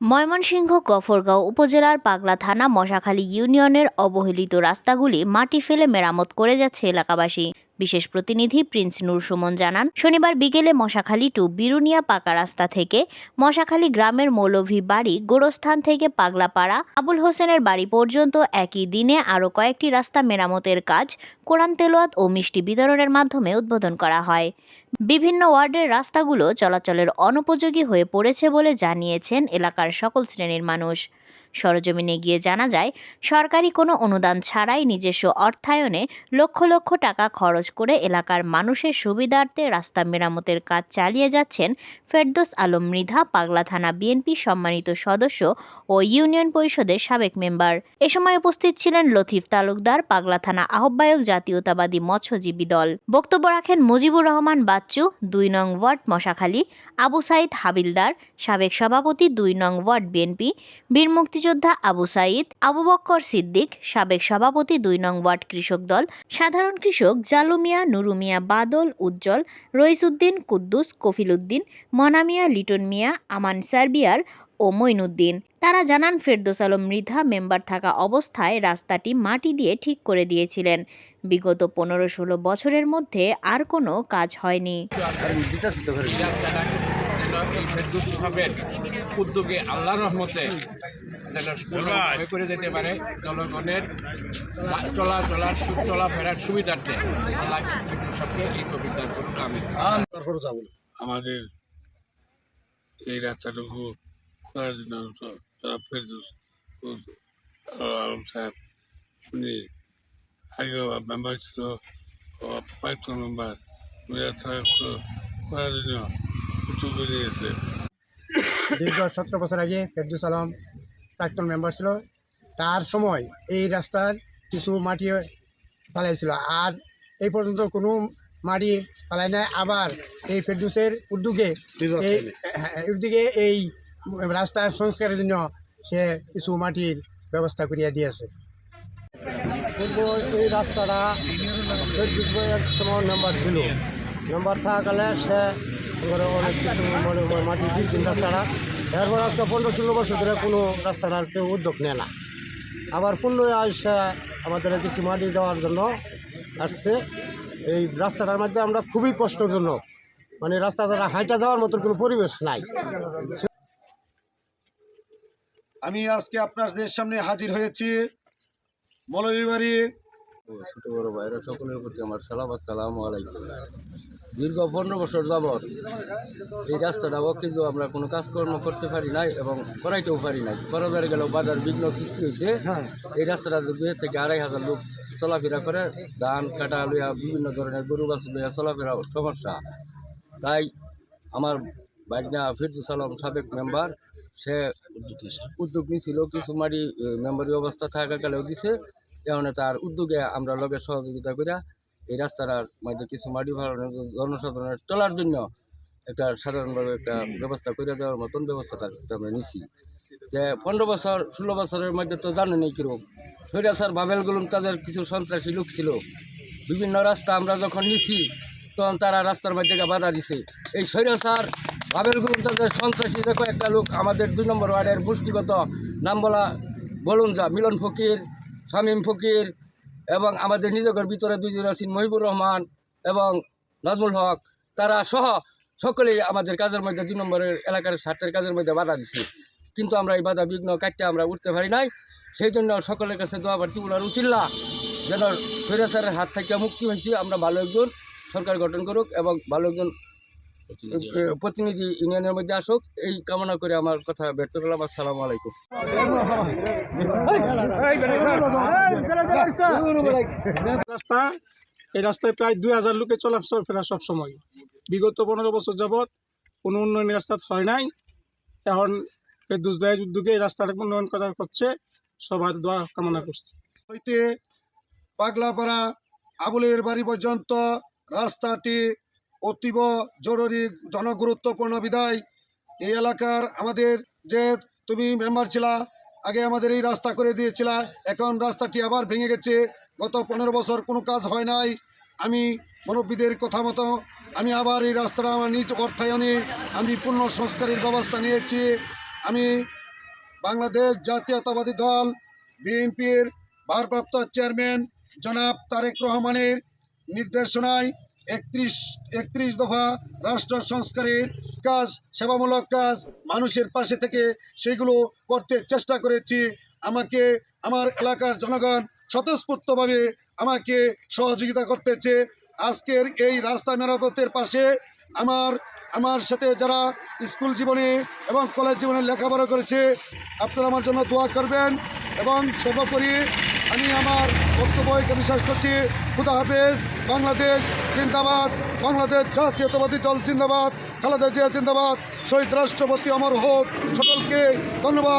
ময়মনসিংহ, গফরগাঁও উপজেলার পাগলা থানা মশাখালী ইউনিয়নের অবহেলিত রাস্তাগুলি মাটি ফেলে মেরামত করে যাচ্ছে এলাকাবাসী। বিশেষ প্রতিনিধি প্রিন্স নূর সুমন জানান, শনিবার বিকেলে মশাখালী টু বিরুনিয়া পাকা রাস্তা থেকে মশাখালী গ্রামের মৌলভী বাড়ি গোরস্থান থেকে পাগলাপাড়া আবুল হোসেনের বাড়ি পর্যন্ত একই দিনে আরও কয়েকটি রাস্তা মেরামতের কাজ কোরআন তেলোয়াত ও মিষ্টি বিতরণের মাধ্যমে উদ্বোধন করা হয়। বিভিন্ন ওয়ার্ডের রাস্তাগুলো চলাচলের অনুপযোগী হয়ে পড়েছে বলে জানিয়েছেন এলাকার সকল শ্রেণির মানুষ। সরজমিনে গিয়ে জানা যায়, সরকারি কোনো অনুদান ছাড়াই নিজস্ব অর্থায়নে লক্ষ লক্ষ টাকা খরচ করে এলাকার মানুষের সুবিধার্থে রাস্তা মেরামতের কাজ চালিয়ে যাচ্ছেন ফেরদোস আলম মৃধা, পাগলা থানা বিএনপি সম্মানিত সদস্য ও ইউনিয়ন পরিষদের সাবেক মেম্বার। এ সময় উপস্থিত ছিলেন লতিফ তালুকদার, পাগলা থানা আহ্বায়ক, জাতীয়তাবাদী মৎস্যজীবী দল। বক্তব্য রাখেন মুজিবুর রহমান বাচ্চু, দুই নং ওয়ার্ড মশাখালী, আবু সাইদ হাবিলদার, সাবেক সভাপতি, দুই নং ওয়ার্ড বিএনপি, বীর মুক্তিযোদ্ধা আবু সাইদ আবু বক্কর সিদ্দিক, সাবেক সভাপতি দুই নং ওয়ার্ড কৃষক দল, সাধারণ কৃষক জালুমিয়া নুরুমিয়া বাদল উজ্জ্বল, রইসুদ্দিন কুদ্দুস কফিলউদ্দিন, মনামিয়া লিটন মিয়া, আমান সার্বিয়ার ও মইনুদ্দিন তারা জানান, ফেরদোস আলম মৃধা মেম্বার থাকা অবস্থায় রাস্তাটি মাটি দিয়ে ঠিক করে দিয়েছিলেন। বিগত পনেরো ষোলো বছরের মধ্যে আর কোনো কাজ হয়নি। এই এই ফেরদুস সাহেবের উদ্যোগে আল্লাহর রহমতে যেন করে যেতে পারে জনগণের চলা চলার সু- চলাফেরার সুবিধার্থে। আল্লাহ ফেরদুস সাহেবকে এই দান করুন আমি আমাদের এই রাস্তাটুকু করার জন্য আলম সাহেব উনি আগে মেম্বার ছিল ও মেম্বার উনি রাস্তা করার জন্য নিয়েছে দীর্ঘ সতেরো বছর আগে ফেরদুস আলম প্রাক্তন মেম্বার ছিল। তার সময় এই রাস্তার কিছু মাটি পালাইছিল আর এই পর্যন্ত কোনো মাটি পালায় নাই। আবার এই ফেরদুসের উদ্যোগে এই হ্যাঁ, উদ্যোগে এই রাস্তার সংস্কারের জন্য সে কিছু মাটির ব্যবস্থা করিয়া দিয়েছে। পূর্ব এই রাস্তাটা ফেরদুস সময় নাম্বার ছিল। নাম্বার থাকাকালে সে এবারে অনেক কিছু মানে মাটি দিয়েছিল রাস্তাটা। এরপর আজকে পনেরো ষোলো বছর ধরে কোনো রাস্তাটার কেউ উদ্যোগ নেয় না। আবার পুনরায় আসে আমাদের কিছু মাটি দেওয়ার জন্য আসছে। এই রাস্তাটার মধ্যে আমরা খুবই কষ্টজনক। মানে রাস্তা দ্বারা হাইটা যাওয়ার মতো কোনো পরিবেশ নাই। আমি আজকে আপনাদের সামনে হাজির হয়েছি মৌলভীবাড়ি ও ছোট বড় ভাইরা সকলের প্রতি আমার সালাম আসসালামু আলাইকুম। দীর্ঘ পনেরো বছর যাবৎ এই রাস্তাটা কিন্তু আমরা কোনো কাজকর্ম করতে পারি নাই এবং করাইতেও পারি নাই। করাবার গেলেও বাজার বিঘ্ন সৃষ্টি হয়েছে। এই রাস্তাটা দুই থেকে আড়াই হাজার লোক চলাফেরা করে। ধান কাটা লইয়া বিভিন্ন ধরনের গরু বাছ লইয়া চলাফেরা সমস্যা। তাই আমার বাইকনা ফিরদুস আলম সাবেক মেম্বার সে উদ্যোগ নিয়েছিল। কিছু মারি মেম্বারি অবস্থা থাকাকালেও দিছে। এখন তার উদ্যোগে আমরা লগে সহযোগিতা করিয়া এই রাস্তাটার মধ্যে কিছু মাটি ভাড়ানোর জনসাধারণের চলার জন্য একটা সাধারণভাবে একটা ব্যবস্থা করে দেওয়ার মতন ব্যবস্থা তার কাছে আমরা নিছি। যে পনেরো বছর, ষোলো বছরের মধ্যে তো জানেন এই কীরকম। স্বৈরাচার বাবেল গুলুম তাদের কিছু সন্ত্রাসী লোক ছিল। বিভিন্ন রাস্তা আমরা যখন নিছি, তখন তারা রাস্তার মধ্যে বাধা দিছে। এই স্বৈরাচার বাবেল গুলুম তাদের সন্ত্রাসী যে কয়েকটা লোক আমাদের দুই নম্বর ওয়ার্ডের গোষ্ঠীগত নাম বলা বলুন যা, মিলন ফকির শামীম ফকির এবং আমাদের নিজেদের ভিতরে দুইজন আছেন মহিবুর রহমান এবং নাজমুল হক। তারা সহ সকলেই আমাদের কাজের মধ্যে দুই নম্বরের এলাকার স্বার্থের কাজের মধ্যে বাধা দিচ্ছে কিন্তু আমরা এই বাধা বিঘ্ন কাটতে আমরা উঠতে পারি নাই। সেই জন্য সকলের কাছে দোয়া প্রার্থী বলার উচিল্লা। যেন ফেরাসারের হাত থেকে মুক্তি হয়েছি আমরা ভালো একজন সরকার গঠন করুক এবং ভালো একজন প্রতিনিধি ইউনিয়নের মধ্যে আসুক এই কামনা করে আমার কথা ব্যর্থ করলাম। আসসালামু আলাইকুম। রাস্তা এই রাস্তায় প্রায় দুই হাজার লোকে চলাচল ফেরা সব সময়। বিগত পনেরো বছর যাবৎ কোনো উন্নয়ন রাস্তা হয় নাই। এখন ফেরদুস ভাইয়ের উদ্যোগে এই রাস্তাটা উন্নয়ন করা করছে সবার দোয়া কামনা করছে। হইতে পাগলাপাড়া আবুলের বাড়ি পর্যন্ত রাস্তাটি অতীব জরুরি জনগুরুত্বপূর্ণ বিদায়। এই এলাকার আমাদের যে তুমি মেম্বার ছিলা, আগে আমাদের এই রাস্তা করে দিয়েছিলা, এখন রাস্তাটি আবার ভেঙে গেছে। গত পনেরো বছর কোনো কাজ হয় নাই। আমি মুরব্বীদের কথা মতো, আমি আবার এই রাস্তাটা আমার নিজ অর্থায়নে আমি পূর্ণ সংস্কারের ব্যবস্থা নিয়েছি। আমি বাংলাদেশ জাতীয়তাবাদী দল, বিএনপির ভারপ্রাপ্ত চেয়ারম্যান জনাব তারেক রহমানের নির্দেশনায় একত্রিশ একত্রিশ দফা রাষ্ট্র সংস্কারের কাজ, সেবামূলক কাজ মানুষের পাশে থেকে সেগুলো করতে চেষ্টা করেছি। আমাকে, আমার এলাকার জনগণ স্বতঃস্ফূর্তভাবে আমাকে সহযোগিতা করতেছে। আজকের এই রাস্তা মেরামতের পাশে আমার আমার সাথে যারা স্কুল জীবনে এবং কলেজ জীবনে লেখাপড়া করেছে, আপনারা আমার জন্য দোয়া করবেন এবং সর্বোপরি আমি আমার বক্তব্য এখানে শেষ করছি। খুদা হাফেজ, বাংলাদেশ জিন্দাবাদ, বাংলাদেশ জাতীয়তাবাদী দল জিন্দাবাদ, খালেদা জিয়া জিন্দাবাদ, শহীদ রাষ্ট্রপতি অমর হোক, সকলকে ধন্যবাদ।